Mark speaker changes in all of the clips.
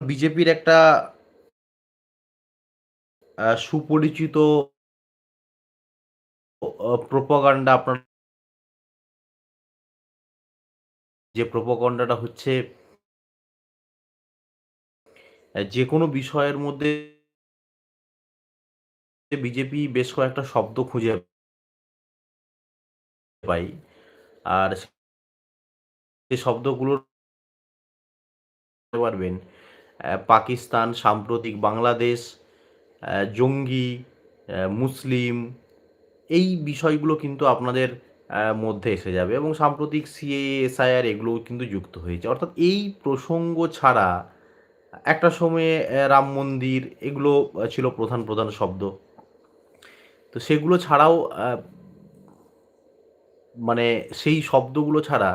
Speaker 1: বিজেপির একটা সুপরিচিত প্রোপাগান্ডা আপনার যে প্রোপাগান্ডাটা হচ্ছে যে কোনো বিষয়ের মধ্যে বিজেপি বেশ কয়েকটা শব্দ খুঁজে পাই আর সেই শব্দগুলোর পারবেন। পাকিস্তান, সাম্প্রতিক বাংলাদেশ জঙ্গি মুসলিম, এই বিষয়গুলো কিন্তু আপনাদের মধ্যে এসে যাবে এবং সাম্প্রতিক সিএ, এসআইআর এগুলোও কিন্তু যুক্ত হয়েছে। অর্থাৎ এই প্রসঙ্গ ছাড়া একটা সময়ে রাম মন্দির এগুলো ছিল প্রধান প্রধান শব্দ। তো সেগুলো ছাড়াও মানে সেই শব্দগুলো ছাড়া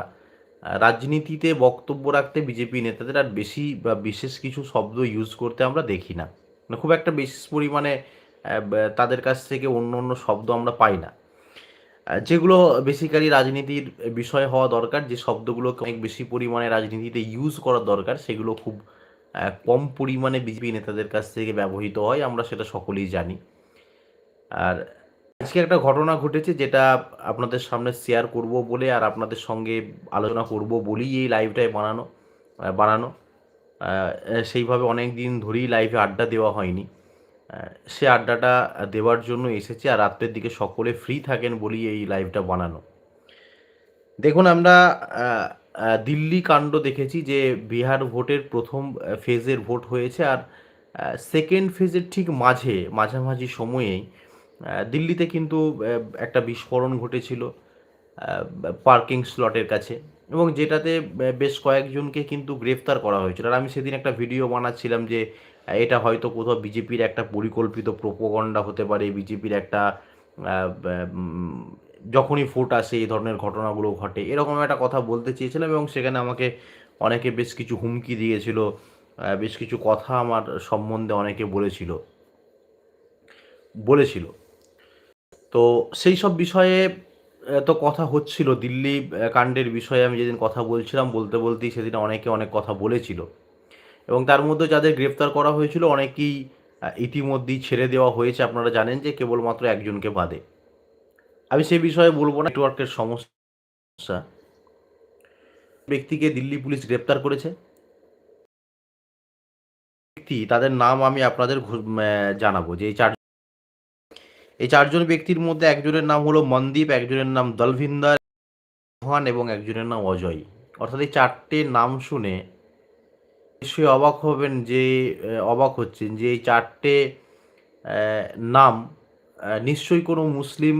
Speaker 1: রাজনীতিতে বক্তব্য রাখতে বিজেপি নেতাদের আর বেশি বা বিশেষ কিছু শব্দ ইউজ করতে আমরা দেখি না। মানে খুব একটা বেশি পরিমাণে তাদের কাছ থেকে অন্য অন্য শব্দ আমরা পাই না। যেগুলো বেসিক্যালি রাজনীতির বিষয় হওয়া দরকার, যে শব্দগুলোকে অনেক বেশি পরিমাণে রাজনীতিতে ইউজ করা দরকার, সেগুলো খুব কম পরিমাণে বিজেপি নেতাদের কাছ থেকে ব্যবহৃত হয়, আমরা সেটা সকলেই জানি। আর আজকে একটা ঘটনা ঘটেছে যেটা আপনাদের সামনে শেয়ার করব বলে আর আপনাদের সঙ্গে আলোচনা করব বলেই এই লাইভটাই বানানো বানানো। সেইভাবে অনেক দিন ধরেই লাইভে আড্ডা দেওয়া হয়নি। সে আড্ডাটা দেওয়ার জন্য এসেছে আর রাত্রের দিকে সকলে ফ্রি থাকেন বলেই এই লাইভটা বানানো। দেখুন আমরা দিল্লি কাণ্ড দেখেছি যে বিহার ভোটের প্রথম ফেজের ভোট হয়েছে আর সেকেন্ড ফেজের ঠিক মাঝে, মাঝামাঝি সময়েই দিল্লিতে কিন্তু একটা বিস্ফোরণ ঘটেছিল পার্কিং স্লটের কাছে। এবং যেটাতে বেশ কয়েকজনকে কিন্তু গ্রেফতার করা হয়েছিল। আর আমি সেদিন একটা ভিডিও বানাচ্ছিলাম যে এটা হয়তো কোথাও বিজেপির একটা পরিকল্পিত প্রোপোগন্ডা হতে পারে, বিজেপির একটা যখনই ভোট আসে, এই ধরনের ঘটনাগুলো ঘটে। এরকম একটা কথা বলতে চেয়েছিলাম এবং সেখানে আমাকে অনেকে বেশ কিছু হুমকি দিয়েছিল বেশ কিছু কথা আমার সম্বন্ধে অনেকে বলেছিল বলেছিল। তো সেই সব বিষয়ে তো কথা হচ্ছিল। দিল্লি কাণ্ডের বিষয়ে আমি যেদিন কথা বলছিলাম, বলতে বলতেই সেদিন অনেকে অনেক কথা বলেছিল। এবং তার মধ্যে যাদের গ্রেফতার করা হয়েছিল, অনেকেই ইতিমধ্যেই ছেড়ে দেওয়া হয়েছে। আপনারা জানেন যে কেবলমাত্র একজনকে বাদে। আমি সেই বিষয়ে বলব না, নেটওয়ার্কের সমস্যা। ব্যক্তিকে দিল্লি পুলিশ গ্রেপ্তার করেছে। ব্যক্তি, তাদের নাম আমি আপনাদের জানাব। যে এই চার এই চারজন ব্যক্তির মধ্যে একজনের নাম হলো মনদীপ, একজনের নাম দলভিন্দার মোহন এবং একজনের নাম অজয়। অর্থাৎ এই চারটে নাম শুনে নিশ্চয়ই অবাক হবেন যে অবাক হচ্ছেন যে এই চারটে নাম নিশ্চয়ই কোনো মুসলিম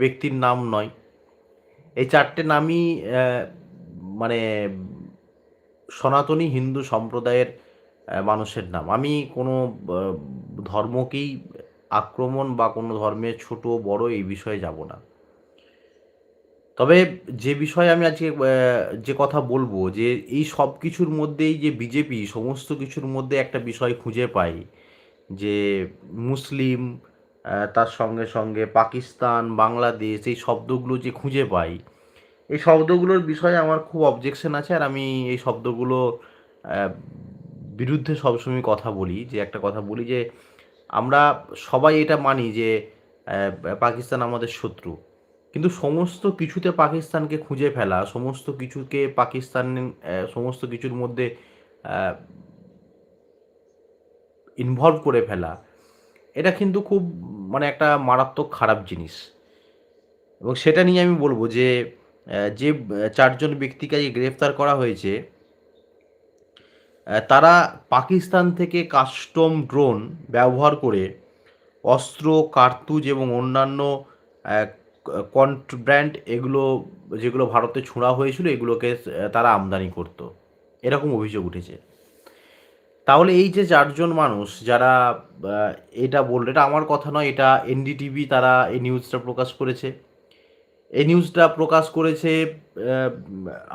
Speaker 1: ব্যক্তির নাম নয়। এই চারটে নামই মানে সনাতনী হিন্দু সম্প্রদায়ের মানুষের নাম। আমি কোনো ধর্মকেই আক্রমণ বা কোনো ধর্মের ছোট বড় এই বিষয়ে যাব না। তবে যে বিষয়ে আমি আজকে যে কথা বলব যে এই সব কিছুর মধ্যেই যে বিজেপি সমস্ত কিছুর মধ্যে একটা বিষয় খুঁজে পাই যে মুসলিম তার সঙ্গে সঙ্গে পাকিস্তান, বাংলাদেশ এই শব্দগুলো যে খুঁজে পাই এই শব্দগুলোর বিষয়ে আমার খুব অবজেকশন আছে আর আমি এই শব্দগুলো বিরুদ্ধে সবসময় কথা বলি যে একটা কথা বলি যে আমরা সবাই এটা মানি যে পাকিস্তান আমাদের শত্রু। কিন্তু সমস্ত কিছুতে পাকিস্তানকে খুঁজে ফেলা, সমস্ত কিছুকে পাকিস্তান সমস্ত কিছুর মধ্যে ইনভলভ করে ফেলা, এটা কিন্তু খুব মানে একটা মারাত্মক খারাপ জিনিস। এবং সেটা নিয়ে আমি বলব যে যে চারজন ব্যক্তিকে গ্রেফতার করা হয়েছে তারা পাকিস্তান থেকে কাস্টম ড্রোন ব্যবহার করে অস্ত্র, কার্তুজ এবং অন্যান্য কন্ট্রাব্যান্ড এগুলো, যেগুলো ভারতে ছোঁড়া হয়েছিল, এগুলোকে তারা আমদানি করতো। এরকম অভিযোগ উঠেছে। তাহলে এই যে চারজন মানুষ যারা এটা বলল, এটা আমার কথা নয়, এটা এনডিটিভি তারা এই নিউজটা প্রকাশ করেছে। এই নিউজটা প্রকাশ করেছে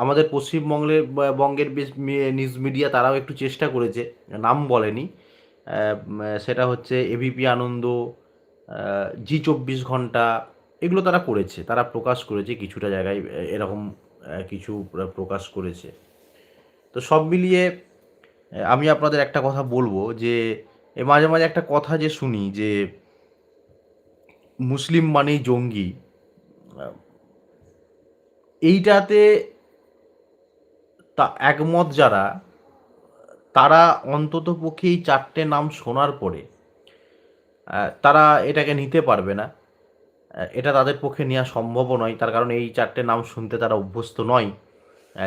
Speaker 1: আমাদের পশ্চিমবঙ্গের বঙ্গের বেশ নিউজ মিডিয়া তারাও একটু চেষ্টা করেছে, নাম বলেনি। সেটা হচ্ছে এবিপি আনন্দ জি চব্বিশ ঘণ্টা, এগুলো তারা করেছে, তারা প্রকাশ করেছে কিছুটা জায়গায় এরকম কিছু প্রকাশ করেছে। তো সব মিলিয়ে আমি আপনাদের একটা কথা বলব যে মাঝে মাঝে একটা কথা যে শুনি যে, মুসলিম মানেই জঙ্গি এইটাতে তা একমত যারা, তারা অন্তত পক্ষে এই চারটে নাম শোনার পরে তারা এটাকে নিতে পারবে না। এটা তাদের পক্ষে নেওয়া সম্ভবও নয়। তার কারণ এই চারটে নাম শুনতে তারা অভ্যস্ত নয়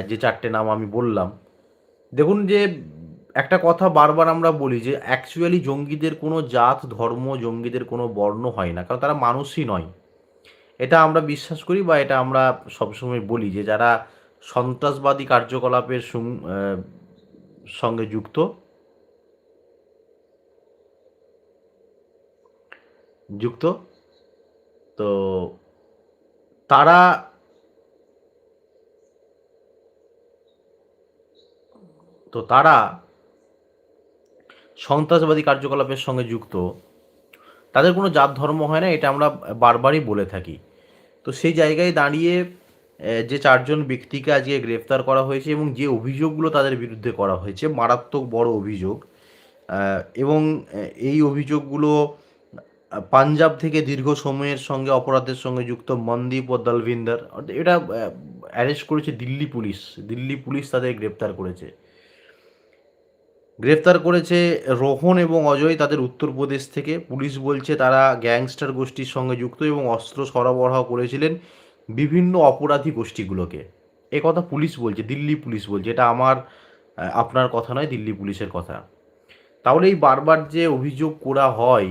Speaker 1: যে চারটে নাম আমি বললাম। দেখুন যে, একটা কথা বারবার আমরা বলি যে অ্যাকচুয়ালি জঙ্গিদের কোনো জাত, ধর্ম, জঙ্গিদের কোনো বর্ণ হয় না। কারণ তারা মানুষই নয়। এটা আমরা বিশ্বাস করি বা এটা আমরা সবসময় বলি যে যারা সন্ত্রাসবাদী কার্যকলাপের সঙ্গে যুক্ত যুক্ত, তো তারা তো তারা সন্ত্রাসবাদী কার্যকলাপের সঙ্গে যুক্ত, তাদের কোনো জাত ধর্ম হয় না, এটা আমরা বারবারই বলে থাকি। তো সেই জায়গায় দাঁড়িয়ে যে চারজন ব্যক্তিকে আজকে গ্রেফতার করা হয়েছে এবং যে অভিযোগগুলো তাদের বিরুদ্ধে করা হয়েছে, মারাত্মক বড় অভিযোগ এবং এই অভিযোগগুলো পাঞ্জাব থেকে দীর্ঘ সময়ের সঙ্গে অপরাধের সঙ্গে যুক্ত মনদীপ ও দলভিন্দার এটা অ্যারেস্ট করেছে দিল্লি পুলিশ। দিল্লি পুলিশ তাদের গ্রেপ্তার করেছে। গ্রেফতার করেছে রোহন এবং অজয় তাদের উত্তরপ্রদেশ থেকে। পুলিশ বলছে, তারা গ্যাংস্টার গোষ্ঠীর সঙ্গে যুক্ত এবং অস্ত্র সরবরাহ করেছিলেন বিভিন্ন অপরাধী গোষ্ঠীগুলোকে। এ কথা পুলিশ বলছে, দিল্লি পুলিশ বলছে। এটা আমার আপনার কথা নয়, দিল্লি পুলিশের কথা। তাহলে এই বারবার যে অভিযোগ করা হয়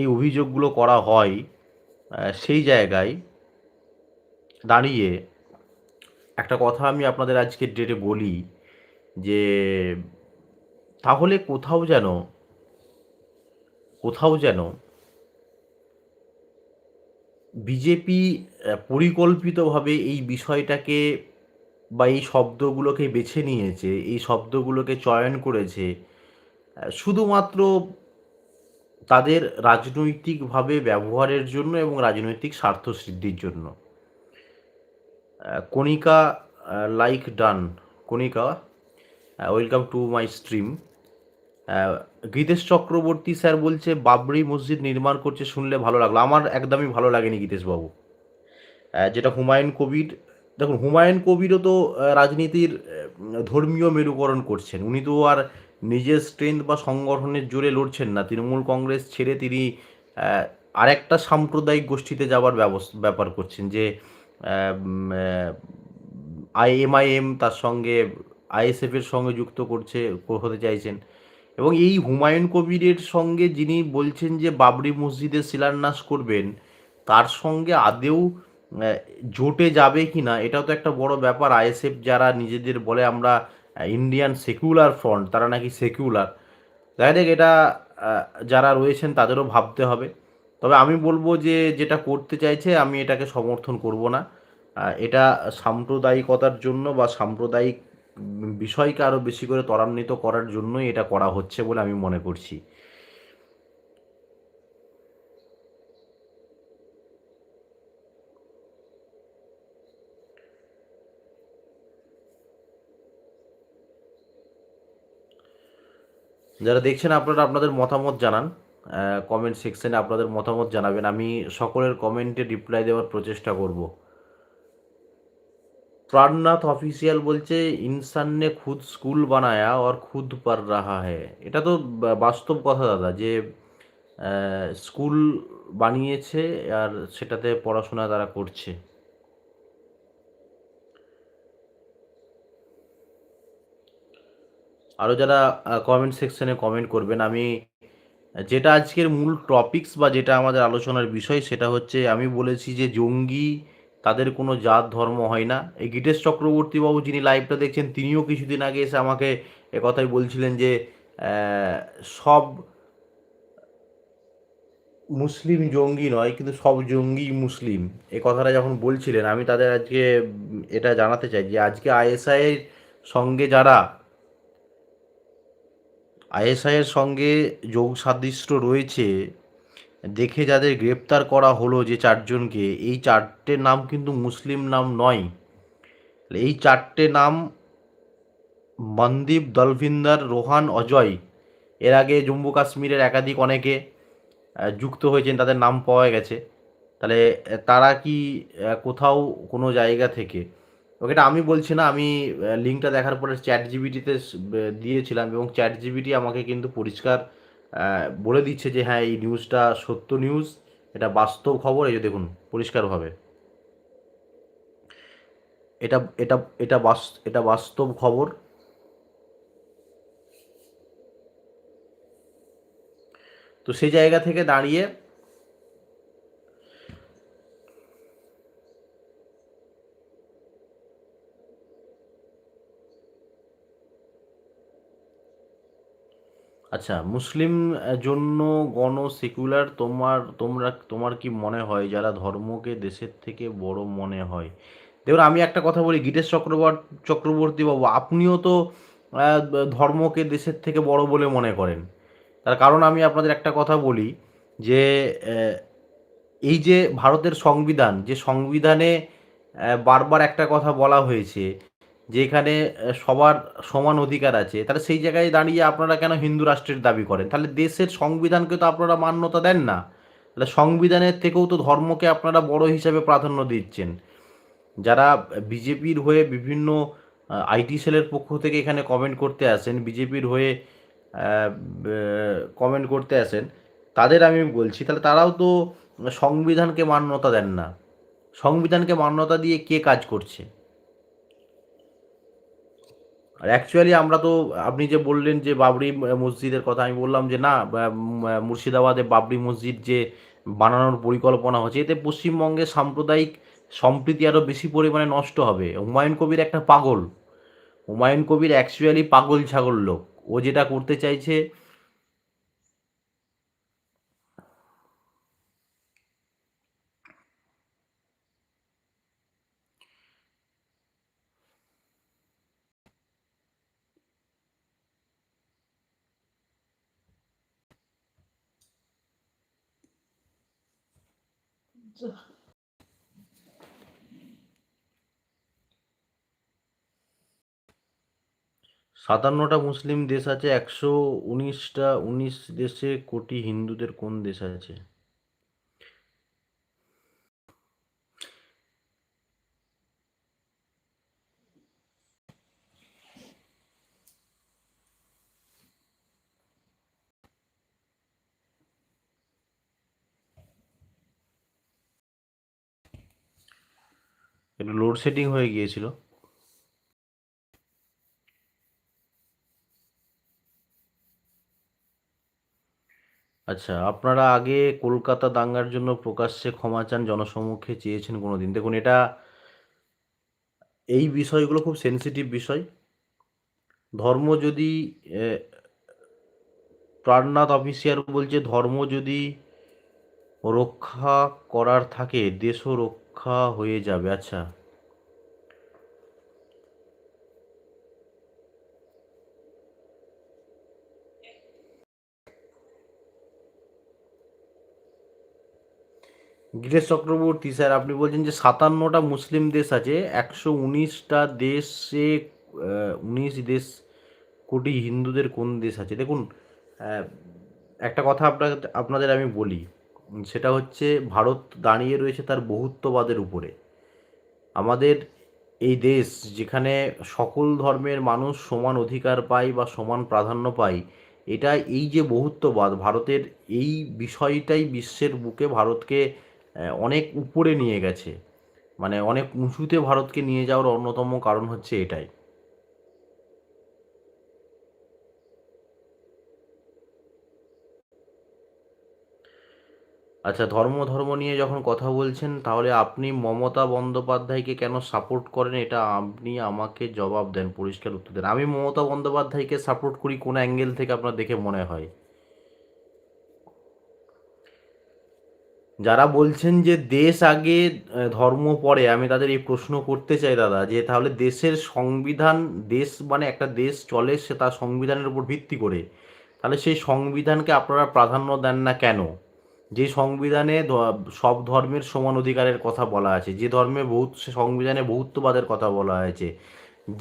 Speaker 1: এই অভিযোগগুলো করা হয় সেই জায়গায় দাঁড়িয়ে একটা কথা আমি আপনাদের আজকের ডেটে বলি। যে তাহলে কোথাও যেন কোথাও যেন বিজেপি পরিকল্পিতভাবে এই বিষয়টাকে বা এই শব্দগুলোকে বেছে নিয়েছে, এই শব্দগুলোকে চয়ন করেছে শুধুমাত্র তাদের রাজনৈতিকভাবে ব্যবহারের জন্য এবং রাজনৈতিক স্বার্থ সিদ্ধির জন্য। Kanika like done Kanika welcome to my stream Gitesh Chakraborty sir বলছে, বাবরি মসজিদ নির্মাণ করছে শুনলে ভালো লাগল। আমার একদমই ভালো লাগেনি গীতেশবাবু যেটা হুমায়ুন কবির, দেখুন, হুমায়ুন কবিরও তো রাজনীতির ধর্মীয় মেরুকরণ করছেন। উনি তো আর নিজের স্ট্রেংথ বা সংগঠনের জোরে লড়ছেন না। তৃণমূল কংগ্রেস ছেড়ে তিনি আরেকটা সাম্প্রদায়িক গোষ্ঠীতে যাওয়ার ব্যবস্থা ব্যাপার করছেন যে আইএমআইএম তার সঙ্গে আইএসএফের সঙ্গে যুক্ত করছে হতে চাইছেন। এবং এই হুমায়ুন কবিরের সঙ্গে যিনি বলছেন যে বাবরি মসজিদের শিলান্যাস করবেন, তার সঙ্গে আদেও জোটে যাবে কি না এটাও তো একটা বড় ব্যাপার। আইএসএফ যারা নিজেদের বলে আমরা ইন্ডিয়ান সেকুলার ফ্রন্ট তারা নাকি সেকুলার দেখা যাক এটা যারা রয়েছেন তাদেরও ভাবতে হবে। তবে আমি বলব যে, যেটা করতে চাইছে, আমি এটাকে সমর্থন করব না। এটা সাম্প্রদায়িকতার জন্য বা সাম্প্রদায়িক বিষয়কে আরও বেশি করে ত্বরান্বিত করার জন্যই এটা করা হচ্ছে বলে আমি মনে করছি। যারা দেখছেন, আপনারা আপনাদের মতামত জানান। কমেন্ট সেকশনে আপনাদের মতামত জানাবেন। আমি সকলের কমেন্টে রিপ্লাই দেওয়ার প্রচেষ্টা করব। প্রাণনাথ অফিসিয়াল বলছে ইনসান নে খুদ স্কুল বানায়া আর খুদ পার রাহা হ্যাঁ এটা তো বাস্তব কথা দাদা, যে স্কুল বানিয়েছে আর সেটাতে পড়াশোনা তারা করছে। আরও যারা কমেন্ট সেকশনে কমেন্ট করবেন, আমি, যেটা আজকের মূল টপিকস বা যেটা আমাদের আলোচনার বিষয় সেটা হচ্ছে, আমি বলেছি যে জঙ্গি তাদের কোনো জাত, ধর্ম হয় না। এই গীতেশ চক্রবর্তীবাবু যিনি লাইভটা দেখছেন, তিনিও কিছুদিন আগে এসে আমাকে কথাই বলছিলেন যে সব মুসলিম জঙ্গি নয়, কিন্তু সব জঙ্গি মুসলিম। এ কথাটা যখন বলছিলেন, আমি তাদের আজকে এটা জানাতে চাই যে, আজকে আইএসআইয়ের সঙ্গে যারা আইএসআইয়ের সঙ্গে যোগ সাদৃশ্য রয়েছে দেখে যাদের গ্রেপ্তার করা হলো যে চারজনকে, এই চারটে নাম কিন্তু মুসলিম নাম নয়। এই চারটে নাম মনদীপ, দলভিন্দার, রোহান, অজয়। এর আগে জম্মু কাশ্মীরের একাধিক অনেকে যুক্ত হয়েছেন, তাদের নাম পাওয়া গেছে। তাহলে তারা কি কোথাও কোনো জায়গা থেকে? ওকেটা আমি বলছি না, আমি লিঙ্কটা দেখার পরে চ্যাট জিবিটিতে দিয়েছিলাম এবং চ্যাট জিবিটি আমাকে কিন্তু পরিষ্কার বলে দিচ্ছে যে হ্যাঁ এই নিউজটা সত্য নিউজ এটা বাস্তব খবর, এই যে দেখুন, পরিষ্কারভাবে। এটা এটা এটা বাস, এটা বাস্তব খবর। তো সেই জায়গা থেকে দাঁড়িয়ে আচ্ছা মুসলিম জন্য গণ সেকুলার তোমার, তোমরা, তোমার কি মনে হয় যারা ধর্মকে দেশের থেকে বড় মনে হয়? দেখুন, আমি একটা কথা বলি গীতেশ চক্রবর্তী চক্রবর্তী বাবু, আপনিও তো ধর্মকে দেশের থেকে বড় বলে মনে করেন। তার কারণ আমি আপনাদের একটা কথা বলি যে এই যে ভারতের সংবিধান, যে সংবিধানে বারবার একটা কথা বলা হয়েছে যে এখানে সবার সমান অধিকার আছে, তাহলে সেই জায়গায় দাঁড়িয়ে আপনারা কেন হিন্দু রাষ্ট্রের দাবি করেন? তাহলে দেশের সংবিধানকে তো আপনারা মান্যতা দেন না। তাহলে সংবিধানের থেকেও তো ধর্মকে আপনারা বড় হিসাবে প্রাধান্য দিচ্ছেন। যারা বিজেপির হয়ে বিভিন্ন আইটি সেলের পক্ষ থেকে এখানে কমেন্ট করতে আসেন, বিজেপির হয়ে কমেন্ট করতে আসেন, তাদের আমি বলছি, তাহলে তারাও তো সংবিধানকে মান্যতা দেন না। সংবিধানকে মান্যতা দিয়ে কে কাজ করছে? আর অ্যাকচুয়ালি আমরা তো, আপনি যে বললেন যে বাবরি মসজিদের কথা, আমি বললাম যে না মুর্শিদাবাদে বাবরি মসজিদ যে বানানোর পরিকল্পনা হচ্ছে, এতে পশ্চিমবঙ্গে সাম্প্রদায়িক সম্প্রীতি আরও বেশি পরিমাণে নষ্ট হবে। হুমায়ুন কবির একটা পাগল। হুমায়ুন কবির অ্যাকচুয়ালি পাগল ছাগল লোক। ও যেটা করতে চাইছে সাতান্নটা মুসলিম দেশ আছে, একশো উনিশটা, উনিশ দেশে কোটি হিন্দুদের কোন দেশ আছে? একটু লোডশেডিং হয়ে গিয়েছিল। আচ্ছা আপনারা আগে কলকাতা দাঙ্গার জন্য প্রকাশ্যে ক্ষমা চান জনসমক্ষে চেয়েছেন কোনো দিন দেখুন, এটা এই বিষয়গুলো খুব সেনসিটিভ বিষয়। ধর্ম যদি প্রাণনাথ অফিসিয়ার বলছে, ধর্ম যদি রক্ষা করার থাকে, দেশও রক্ষা হয়ে যাবে। আচ্ছা গিরেশ চক্রবর্তী, স্যার, আপনি বলছেন যে সাতান্নটা মুসলিম দেশ আছে, একশো উনিশটা দেশে উনিশ দেশ, কোটি হিন্দুদের কোন দেশ আছে? দেখুন একটা কথা আপনাকে, আপনাদের আমি বলি, সেটা হচ্ছে ভারত দাঁড়িয়ে রয়েছে তার বহুত্ববাদের উপরে। আমাদের এই দেশ যেখানে সকল ধর্মের মানুষ সমান অধিকার পায় বা সমান প্রাধান্য পায়, এটা এই যে বহুত্ববাদ, ভারতের এই বিষয়টাই বিশ্বের বুকে ভারতকে অনেক উপরে নিয়ে গেছে। মানে অনেক উঁচুতে ভারতকে নিয়ে যাওয়ার অন্যতম কারণ হচ্ছে এটাই। আচ্ছা ধর্ম ধর্ম নিয়ে যখন কথা বলছেন, তাহলে আপনি মমতা বন্দ্যোপাধ্যায়কে কেন সাপোর্ট করেন? এটা আপনি আমাকে জবাব দেন, পরিষ্কার উত্তর দেন। আমি মমতা বন্দ্যোপাধ্যায়কে সাপোর্ট করি কোন অ্যাঙ্গেল থেকে আপনার দেখে মনে হয়? যারা বলছেন যে দেশ আগে ধর্ম পরে, আমি তাদের এই প্রশ্ন করতে চাই দাদা, যে তাহলে দেশের সংবিধান, দেশ মানে একটা দেশ চলে, সে তার সংবিধানের উপর ভিত্তি করে। তাহলে সেই সংবিধানকে আপনারা প্রাধান্য দেন না কেন? যে সংবিধানে সব ধর্মের সমান অধিকারের কথা বলা আছে, যে ধর্মে বহুত সংবিধানে বহুত্ববাদের কথা বলা হয়েছে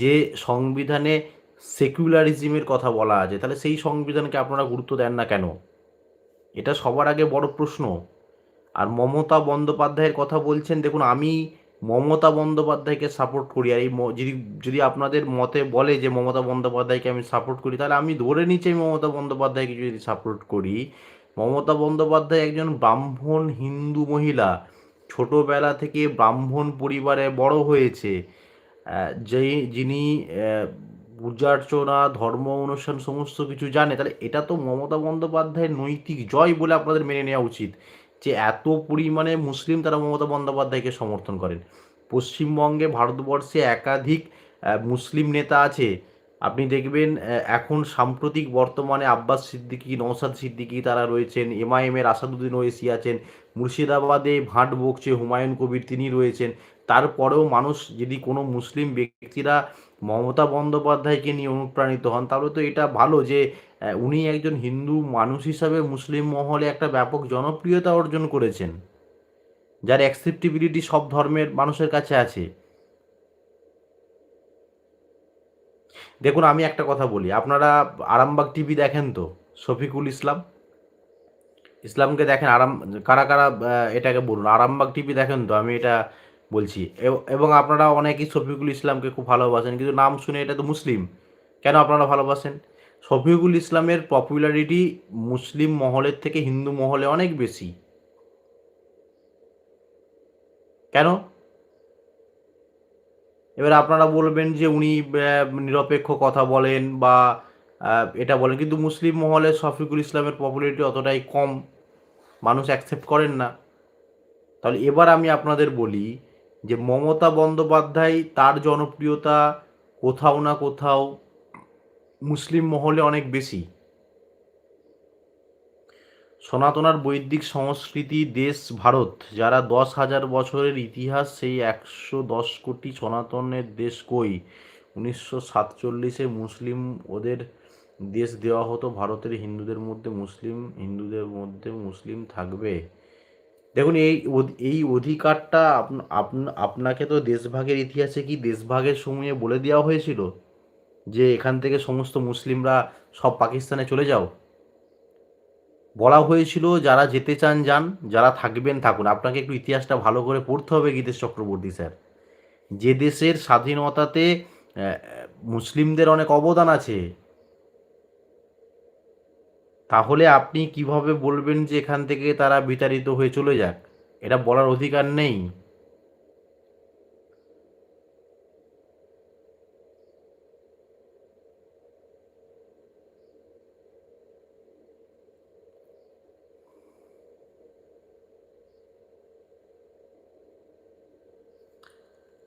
Speaker 1: যে সংবিধানে সেকুলারিজমের কথা বলা আছে, তাহলে সেই সংবিধানকে আপনারা গুরুত্ব দেন না কেন? এটা সবার আগে বড় প্রশ্ন। আর মমতা বন্দ্যোপাধ্যায়ের কথা বলছেন, দেখুন, আমি মমতা বন্দ্যোপাধ্যায়কে সাপোর্ট করি। আর এই যদি যদি আপনাদের মতে বলে যে মমতা বন্দ্যোপাধ্যায়কে আমি সাপোর্ট করি, তাহলে আমি ধরে নিচ্ছি আমি মমতা বন্দ্যোপাধ্যায়কে যদি সাপোর্ট করি। মমতা বন্দ্যোপাধ্যায় একজন ব্রাহ্মণ হিন্দু মহিলা, ছোটোবেলা থেকে ব্রাহ্মণ পরিবারে বড় হয়েছে। যে, যিনি পূজার্চনা ধর্ম অনুষ্ঠান, সমস্ত কিছু জানে, তাহলে এটা তো মমতা বন্দ্যোপাধ্যায়ের নৈতিক জয় বলে আপনাদের মেনে নেওয়া উচিত। যে এত পরিমাণে মুসলিম তারা মমতা বন্দ্যোপাধ্যায়কে সমর্থন করেন। পশ্চিমবঙ্গে ভারতবর্ষে একাধিক মুসলিম নেতা আছে। আপনি দেখবেন এখন সাম্প্রতিক বর্তমানে আব্বাস সিদ্দিকী নৌসাদ সিদ্দিকী তারা রয়েছেন এমআইএমের আসাদুদ্দিন ওয়েসি আছেন, মুর্শিদাবাদে ভাট বকছে হুমায়ুন কবির তিনি রয়েছেন। তারপরেও মানুষ যদি কোনো মুসলিম ব্যক্তিরা মমতা বন্দ্যোপাধ্যায়কে নিয়ে অনুপ্রাণিত হন, তাহলে তো এটা ভালো যে উনি একজন হিন্দু মানুষ হিসাবে মুসলিম মহলে একটা ব্যাপক জনপ্রিয়তা অর্জন করেছেন, যার অ্যাকসেপ্টেবিলিটি সব ধর্মের মানুষের কাছে আছে। দেখুন, আমি একটা কথা বলি, আপনারা আরামবাগ টিভি দেখেন তো, শফিকুল ইসলাম? ইসলামকে দেখেন, আরাম, কারা কারা এটাকে বলুন, আরামবাগ টিভি দেখেন তো, আমি এটা বলছি। এবং আপনারা অনেকেই শফিকুল ইসলামকে খুব ভালোবাসেন, কিন্তু নাম শুনে এটা তো মুসলিম, কেন আপনারা ভালোবাসেন? শফিকুল ইসলামের পপুলারিটি মুসলিম মহলের থেকে হিন্দু মহলে অনেক বেশি। কেন? এবার আপনারা বলবেন যে উনি নিরপেক্ষ কথা বলেন বা এটা বলেন, কিন্তু মুসলিম মহলে শফিকুল ইসলামের পপুলারিটি অতটাই কম। মানুষ অ্যাকসেপ্ট করেন না। তাহলে এবার আমি আপনাদের বলি যে মমতা বন্দ্যোপাধ্যায় তার জনপ্রিয়তা কোথাও না কোথাও মুসলিম মহলে অনেক বেশি। সনাতনার বৈদিক সংস্কৃতি, দেশ, ভারত, যারা দশ হাজার বছরের ইতিহাস, সেই একশো দশ কোটি সনাতনের দেশ কই? উনিশশো সাতচল্লিশে মুসলিম ওদের দেশ দেওয়া হতো, ভারতের হিন্দুদের মধ্যে মুসলিম, হিন্দুদের মধ্যে মুসলিম থাকবে। দেখুন, এই এই অধিকারটা আপনাকে তো দেশভাগের ইতিহাসে কি দেশভাগের সময়ে বলে দেওয়া হয়েছিল? যে এখান থেকে সমস্ত মুসলিমরা সব পাকিস্তানে চলে যাও। বলা হয়েছিল, যারা যেতে চান যান, যারা থাকবেন থাকুন। আপনাকে একটু ইতিহাসটা ভালো করে পড়তে হবে, গীতেশ চক্রবর্তী স্যার। যে দেশের স্বাধীনতাতে মুসলিমদের অনেক অবদান আছে। তাহলে আপনি কীভাবে বলবেন যে এখান থেকে তারা বিতাড়িত হয়ে চলে যাক? এটা বলার অধিকার নেই।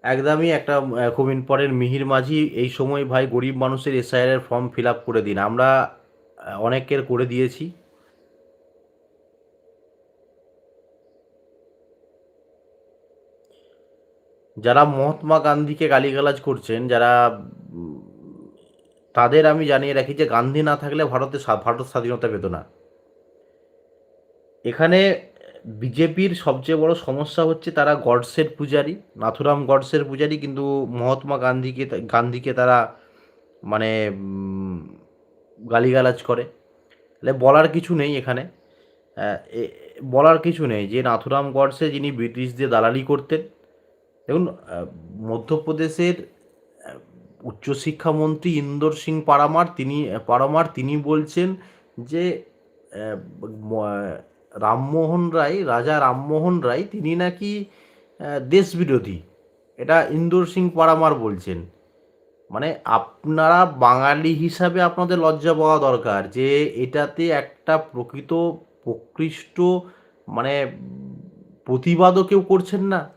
Speaker 1: একদমই একটা খুব ইম্পর্টেন্ট মিহির মাঝি এই সময় ভাই গরিব মানুষের এসআইআর ফর্ম ফিল আপ করে দিন। আমরা অনেকের করে দিয়েছি। যারা মহাত্মা গান্ধীকে গালিগালাজ করছেন, যারা তাদের আমি জানিয়ে রাখি যে, গান্ধী না থাকলে ভারতে ভারত স্বাধীনতা পেত না। এখানে বিজেপির সবচেয়ে বড় সমস্যা হচ্ছে তারা গডসের পূজারী, নাথুরাম গডসের পূজারী, কিন্তু মহাত্মা গান্ধীকে গান্ধীকে তারা মানে গালিগালাজ করে। তাহলে বলার কিছু নেই এখানে। বলার কিছু নেই যে নাথুরাম গডসে যিনি ব্রিটিশদের দালালি করতেন, দেখুন মধ্যপ্রদেশের উচ্চশিক্ষামন্ত্রী ইন্দর সিং পারামার, তিনি পারামার, তিনি বলছেন যে রামমোহন রায়, রাজা রামমোহন রায়, তিনি নাকি দেশবিরোধী। এটা ইন্দোর সিং পারামার বলছেন। মানে আপনারা বাঙালি হিসাবে আপনাদের লজ্জা পাওয়া দরকার যে এটাতে একটা প্রকৃত, প্রকৃষ্ট মানে প্রতিবাদও কেউ করছেন না।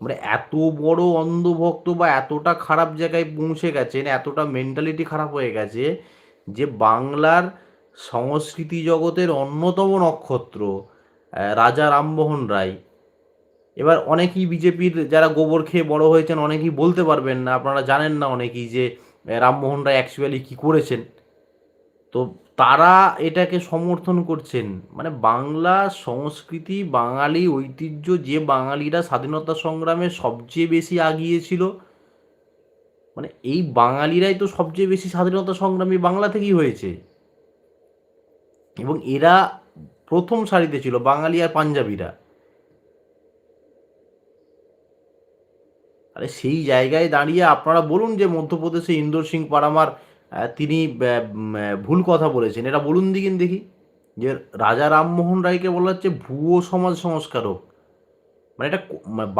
Speaker 1: মানে এত বড় অন্ধভক্ত বা এতটা খারাপ জায়গায় পৌঁছে গেছেন, এতটা মেন্টালিটি খারাপ হয়ে গেছে যে বাংলার সংস্কৃতি জগতের অন্যতম নক্ষত্র রাজা রামমোহন রায়। এবার অনেকেই বিজেপির যারা গোবর খেয়ে বড় হয়েছেন অনেকেই বলতে পারবেন না, আপনারা জানেন না অনেকেই যে রামমোহন রায় অ্যাকচুয়ালি কী করেছেন। তো তারা এটাকে সমর্থন করছেন। মানে বাংলা সংস্কৃতি, বাঙালি ঐতিহ্য, যে বাঙালিরা স্বাধীনতা সংগ্রামে সবচেয়ে বেশি আগিয়েছিল মানে এই বাঙালিরাই তো সবচেয়ে বেশি স্বাধীনতা সংগ্রামী বাংলা থেকেই হয়েছে। এবং এরা প্রথম সারিতে ছিল, বাঙালি আর পাঞ্জাবিরা। আরে সেই জায়গায় দাঁড়িয়ে আপনারা বলুন যে মধ্যপ্রদেশে ইন্দোর সিং পারামার তিনি ভুল কথা বলেছেন। এটা বলুন দিকিন দেখি। যে রাজা রামমোহন রায়কে বলা হচ্ছে ভুয়ো সমাজ সংস্কারক। মানে এটা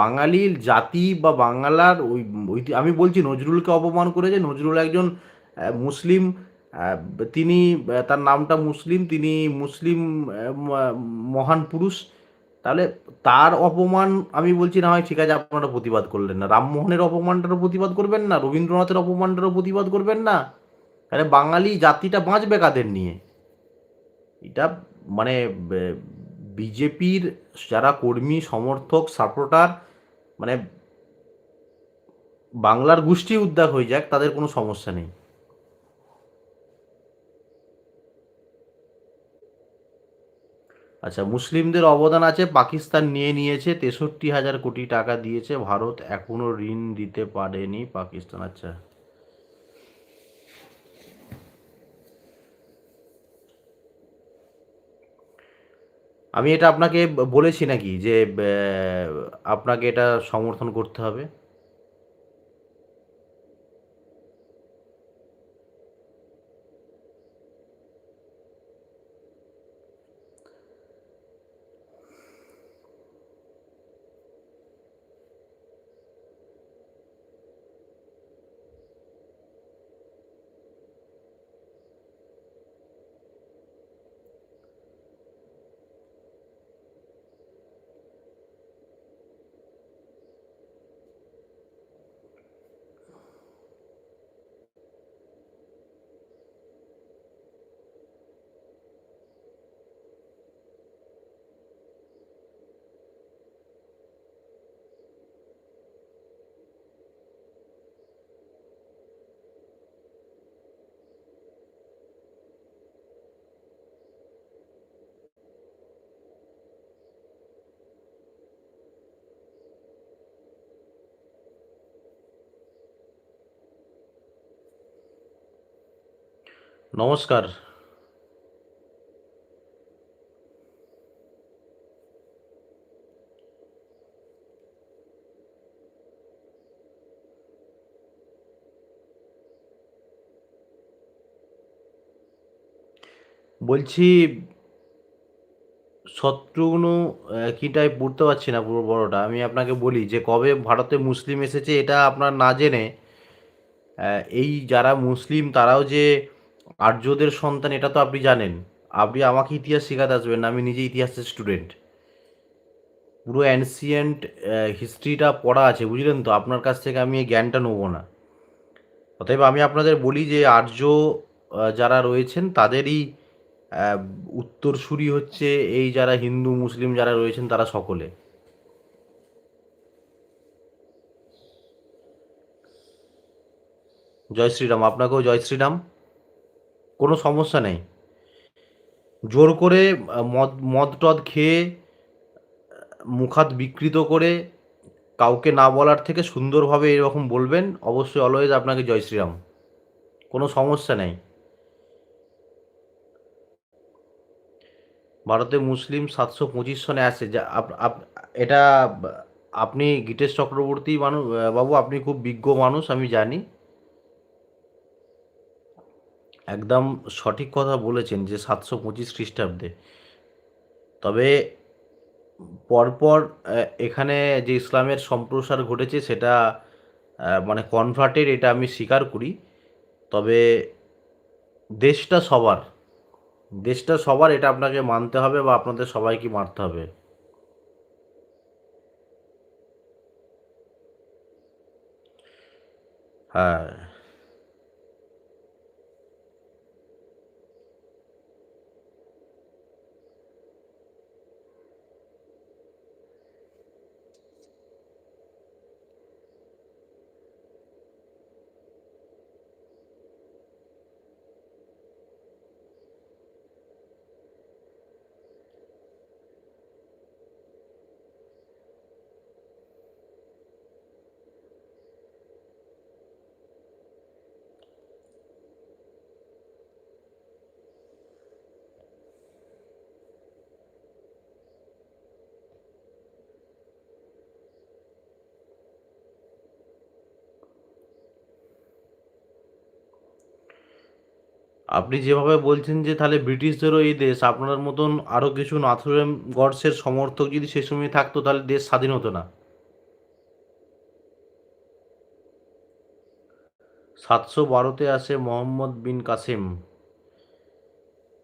Speaker 1: বাঙালির জাতি বা বাংলার ওই ওই, আমি বলছি নজরুলকে অপমান করেছে। নজরুল একজন মুসলিম তিনি তার নামটা মুসলিম, তিনি মুসলিম মহান পুরুষ। তাহলে তার অপমান আমি বলছি না হয়, ঠিক আছে, আপনারা প্রতিবাদ করলেন না। রামমোহনের অপমানটারও প্রতিবাদ করবেন না, রবীন্দ্রনাথের অপমানটারও প্রতিবাদ করবেন না। তাহলে বাঙালি জাতিটা বাঁচবে কাদের নিয়ে? এটা মানে বিজেপির যারা কর্মী, সমর্থক, সাপোর্টার মানে বাংলার গোষ্ঠী উদ্যোগ হয়ে যাক, তাদের কোনো সমস্যা নেই। আচ্ছা মুসলিমদের অবদান আছে, পাকিস্তান নিয়ে নিয়েছে, তেষট্টি হাজার কোটি টাকা দিয়েছে, ভারত এখনও ঋণ দিতে পারেনি পাকিস্তান। আচ্ছা। আমি এটা আপনাকে বলেছি নাকি যে আপনাকে এটা সমর্থন করতে হবে? নমস্কার। বলছি শত্রুঘ্ন কিটাই পড়তে পারছি না পুরো বড়টা। আমি আপনাকে বলি যে, কবে ভারতে মুসলিম এসেছে এটা আপনার না জেনে এই যারা মুসলিম তারাও যে আর্যদের সন্তান, এটা তো আপনি জানেন। আপনি আমাকে ইতিহাস শেখাতে আসবেন আমি নিজে ইতিহাসের স্টুডেন্ট পুরো অ্যানসিয়েন্ট হিস্ট্রিটা পড়া আছে, বুঝলেন তো? আপনার কাছ থেকে আমি এই জ্ঞানটা নেব না। অতএব আমি আপনাদের বলি যে, আর্য যারা রয়েছেন, তাদেরই উত্তরসূরি হচ্ছে এই যারা হিন্দু, মুসলিম যারা রয়েছেন, তারা সকলে। জয় শ্রীরাম, আপনাকেও জয় শ্রীরাম। কোনো সমস্যা নেই। জোর করে মদ মদ টদ খেয়ে মুখাত বিকৃত করে কাউকে না বলার থেকে সুন্দরভাবে এরকম বলবেন, অবশ্যই অলওয়েজ আপনাকে জয় শ্রীরাম। কোনো সমস্যা নেই। ভারতে মুসলিম সাতশো পঁচিশ সনে আসে যা এটা, আপনি গীতেশ চক্রবর্তী মানুষ বাবু, আপনি খুব বিজ্ঞ মানুষ, আমি জানি। একদম সঠিক কথা বলেছেন যে সাতশো পঁচিশ খ্রিস্টাব্দে। তবে পরপর এখানে যে ইসলামের সম্প্রসার ঘটেছে সেটা মানে কনভার্টেড এটা আমি স্বীকার করি। তবে দেশটা সবার দেশটা সবার এটা আপনাকে মানতে হবে বা আপনাদের সবাইকে মারতে হবে। হ্যাঁ। আপনি যেভাবে বলছেন যে তাহলে ব্রিটিশদেরও এই দেশ, আপনার মতন আরও কিছু নাথুরাম গডসের সমর্থক যদি সে সময় থাকতো, তাহলে দেশ স্বাধীন হতো না। সাতশো বারোতে আসে মোহাম্মদ বিন কাসেম।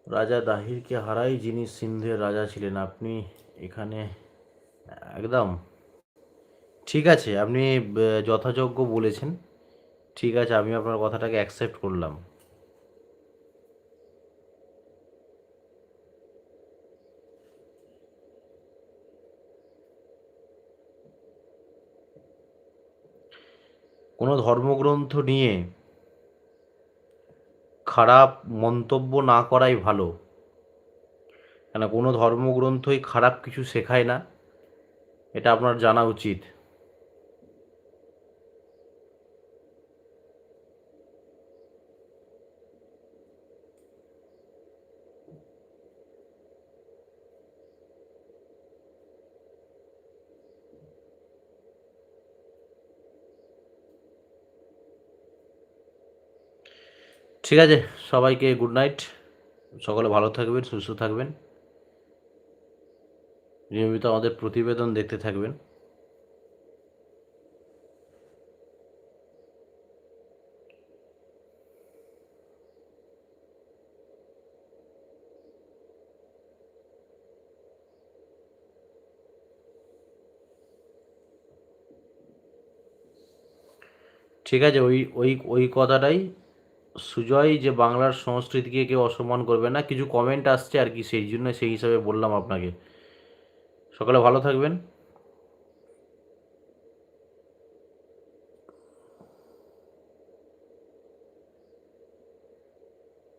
Speaker 1: রাজা দাহিরকে হারাই যিনি সিন্ধের রাজা ছিলেন। আপনি এখানে, একদম। ঠিক আছে, আপনি যথাযোগ্য বলেছেন। ঠিক আছে, আমি আপনার কথাটাকে অ্যাকসেপ্ট করলাম। কোনো ধর্মগ্রন্থ নিয়ে খারাপ মন্তব্য না করাই ভালো। কেন কোনো ধর্মগ্রন্থই খারাপ কিছু শেখায় না। এটা আপনার জানা উচিত। ঠিক আছে, সবাইকে গুড নাইট সকলে ভালো থাকবেন, সুস্থ থাকবেন। নিয়মিত আমাদের প্রতিবেদন দেখতে থাকবেন। ঠিক আছে, ওই ওই ওই কথাটাই সুজয় যে বাংলার সংস্কৃতিকে কেউ অসম্মান করবে না, কিছু কমেন্ট আসছে আর কি, সেই জন্য সেই হিসাবে বললাম আপনাকে। সকালে ভালো থাকবেন।